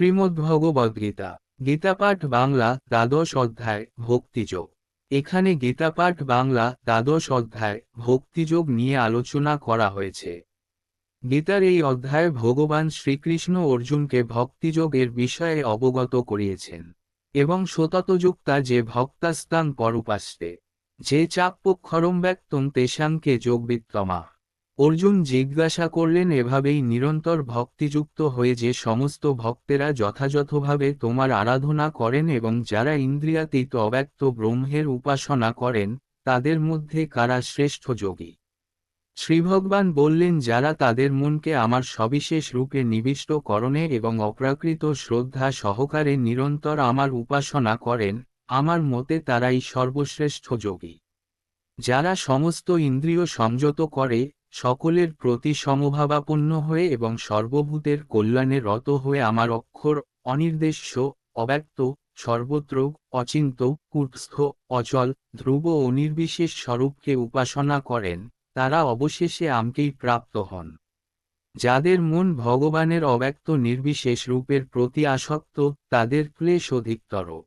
শ্রীমদ্ভগবদ্গীতা, গীতাপাঠ বাংলা, দ্বাদশ অধ্যায়, ভক্তিযোগ। এখানে গীতাপাঠ বাংলা, দ্বাদশ অধ্যায়, ভক্তিযোগ নিয়ে আলোচনা করা হয়েছে। গীতার এই অধ্যায়ে ভগবান শ্রীকৃষ্ণ অর্জুনকে ভক্তিযোগের বিষয়ে অবগত করিয়েছেন এবং সততযুক্তা যে ভক্তাস্তান পরুপাস্তে, যে চাপ্পক্ষরম ব্যক্তম তেষাঙ্কে যোগবিত্তমা। অর্জুন জিজ্ঞাসা করলেন, এভাবেই নিরন্তর ভক্তিযুক্ত হয়ে যে সমস্ত ভক্তেরা যথাযথভাবে তোমার আরাধনা করেন এবং যারা ইন্দ্রিয়াতীত অব্যক্ত ব্রহ্মের উপাসনা করেন, তাদের মধ্যে কারা শ্রেষ্ঠ যোগী? শ্রীভগবান বললেন, যারা তাদের মনকে আমার সবিশেষ রূপে নিবিষ্ট করণে এবং অপ্রাকৃত শ্রদ্ধা সহকারে নিরন্তর আমার উপাসনা করেন, আমার মতে তারাই সর্বশ্রেষ্ঠ যোগী। যারা সমস্ত ইন্দ্রিয় সংযত করে সকলের প্রতি সমভাবাপন্ন হয়ে এবং সর্বভূতের কল্যাণে রত হয়ে আমার অক্ষর অনির্দেশ্য, অব্যক্ত সর্বত্র অচিন্ত কুৎস্থ অচল, ধ্রুব ও নির্বিশেষ স্বরূপকে উপাসনা করেন, তারা অবশেষে আমকেই প্রাপ্ত হন। যাদের মন ভগবানের অব্যক্ত নির্বিশেষ রূপের প্রতি আসক্ত, তাদের ক্লেশ অধিকতর।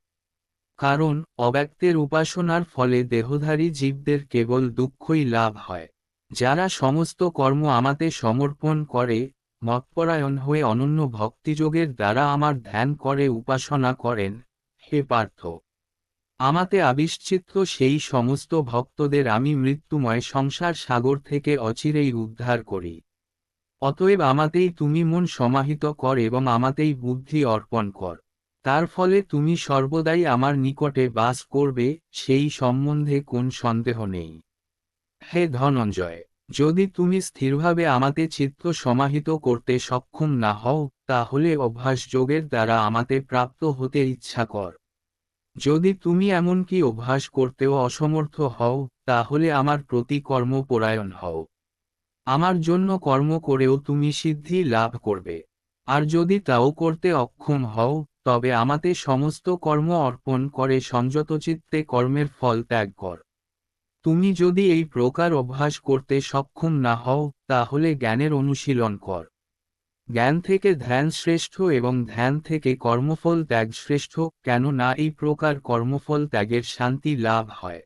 কারণ, অব্যক্তের উপাসনার ফলে দেহধারী জীবদের কেবল দুঃখই লাভ হয়। যারা সমস্ত কর্ম আমাতে সমর্পণ করে মতপরায়ণ হয়ে অনন্য ভক্তিযোগের দ্বারা আমার ধ্যান করে, উপাসনা করেন, হে পার্থ। আমাতে আবিশ্চিত্ত সেই সমস্ত ভক্তদের আমি মৃত্যুময় সংসার সাগর থেকে অচিরেই উদ্ধার করি। অতএব আমাতেই তুমি মন সমাহিত কর এবং আমাতেই বুদ্ধি অর্পণ কর। তার ফলে তুমি সর্বদাই আমার নিকটে বাস করবে, সেই সম্বন্ধে কোন সন্দেহ নেই। হে ধনঞ্জয়, যদি তুমি স্থিরভাবে আমাতে চিত্ত সমাহিত করতে সক্ষম না হও, তাহলে অভ্যাস যোগের দ্বারা আমাতে প্রাপ্ত হতে ইচ্ছা কর। যদি তুমি এমনকি অভ্যাস করতেও অসমর্থ হও, তাহলে আমার প্রতি কর্মপরায়ণ হও। আমার জন্য কর্ম করেও তুমি সিদ্ধি লাভ করবে। আর যদি তাও করতে অক্ষম হও, তবে আমাতে সমস্ত কর্ম অর্পণ করে সংযত চিত্তে কর্মের ফল ত্যাগ কর। তুমি যদি এই প্রকার অভ্যাস করতে সক্ষম না হও, তাহলে জ্ঞানের অনুশীলন কর। জ্ঞান থেকে ধ্যান শ্রেষ্ঠ এবং ধ্যান থেকে কর্মফল ত্যাগ শ্রেষ্ঠ, কেননা এই প্রকার কর্মফল ত্যাগের শান্তি লাভ হয়।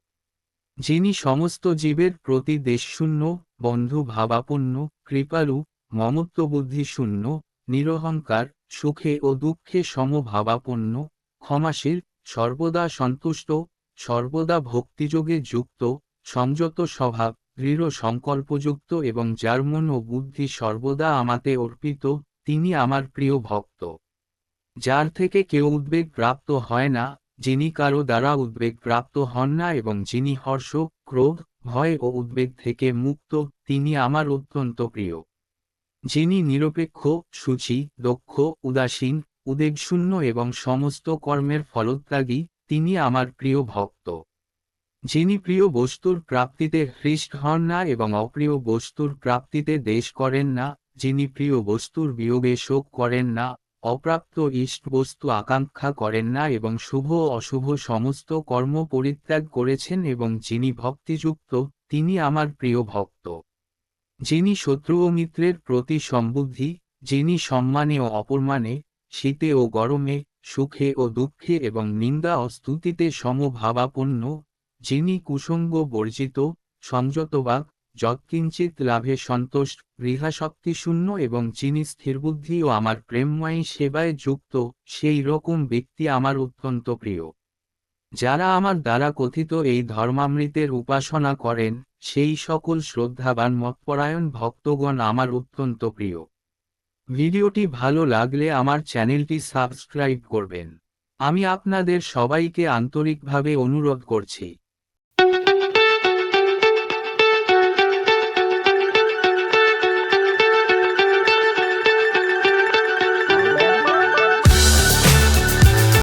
যিনি সমস্ত জীবের প্রতি দেশশূন্য, বন্ধু ভাবাপন্ন, কৃপালু, মমত্ববুদ্ধি শূন্য, নিরহংকার, সুখে ও দুঃখে সমভাবাপন্ন, ক্ষমাশীল, সর্বদা সন্তুষ্ট, সর্বদা ভক্তিযোগে যুক্ত সংযত স্বভাব, দৃঢ় সংকল্পযুক্ত এবং যার মন ও বুদ্ধি সর্বদা আমাতে অর্পিত, তিনি আমার প্রিয় ভক্ত। যার থেকে কেউ উদ্বেগ প্রাপ্ত হয় না, যিনি কারও দ্বারা উদ্বেগ প্রাপ্ত হন না এবং যিনি হর্ষ, ক্রোধ, ভয় ও উদ্বেগ থেকে মুক্ত, তিনি আমার অত্যন্ত প্রিয়। যিনি নিরপেক্ষ, সূচি, দক্ষ, উদাসীন, উদ্বেগশূন্য এবং সমস্ত কর্মের ফলত্যাগী, তিনি আমার প্রিয় ভক্ত। যিনি প্রিয় বস্তুর প্রাপ্তিতে হৃষ্ট হন না এবং অপ্রিয় বস্তুর প্রাপ্তিতে দেশ করেন না, যিনি প্রিয় বস্তুর বিয়োগে শোক করেন না, অপ্রাপ্ত ইষ্ট বস্তু আকাঙ্ক্ষা করেন না এবং শুভ অশুভ সমস্ত কর্ম পরিত্যাগ করেছেন এবং যিনি ভক্তিযুক্ত, তিনি আমার প্রিয় ভক্ত। যিনি শত্রু ও মিত্রের প্রতি সম্বুদ্ধি যিনি সম্মানে ও অপরমানে শীতে ও গরমে, সুখে ও দুঃখে এবং নিন্দা ও স্তুতিতে সমভাবাপন্ন যিনি কুসঙ্গ বর্জিত সংযতবাক যৎকিঞ্চিত লাভে সন্তুষ্ট গৃহাশক্তিশূন্য এবং যিনি স্থিরবুদ্ধি ও আমার প্রেমময়ী সেবায় যুক্ত, সেই রকম ব্যক্তি আমার অত্যন্ত প্রিয়। যারা আমার দ্বারা কথিত এই ধর্মামৃতের উপাসনা করেন, সেই সকল শ্রদ্ধাবান মতপরায়ণ ভক্তগণ আমার অত্যন্ত প্রিয়। ভিডিওটি ভালো লাগলে আমার চ্যানেলটি সাবস্ক্রাইব করবেন। আমি আপনাদের সবাইকে আন্তরিকভাবে অনুরোধ করছি।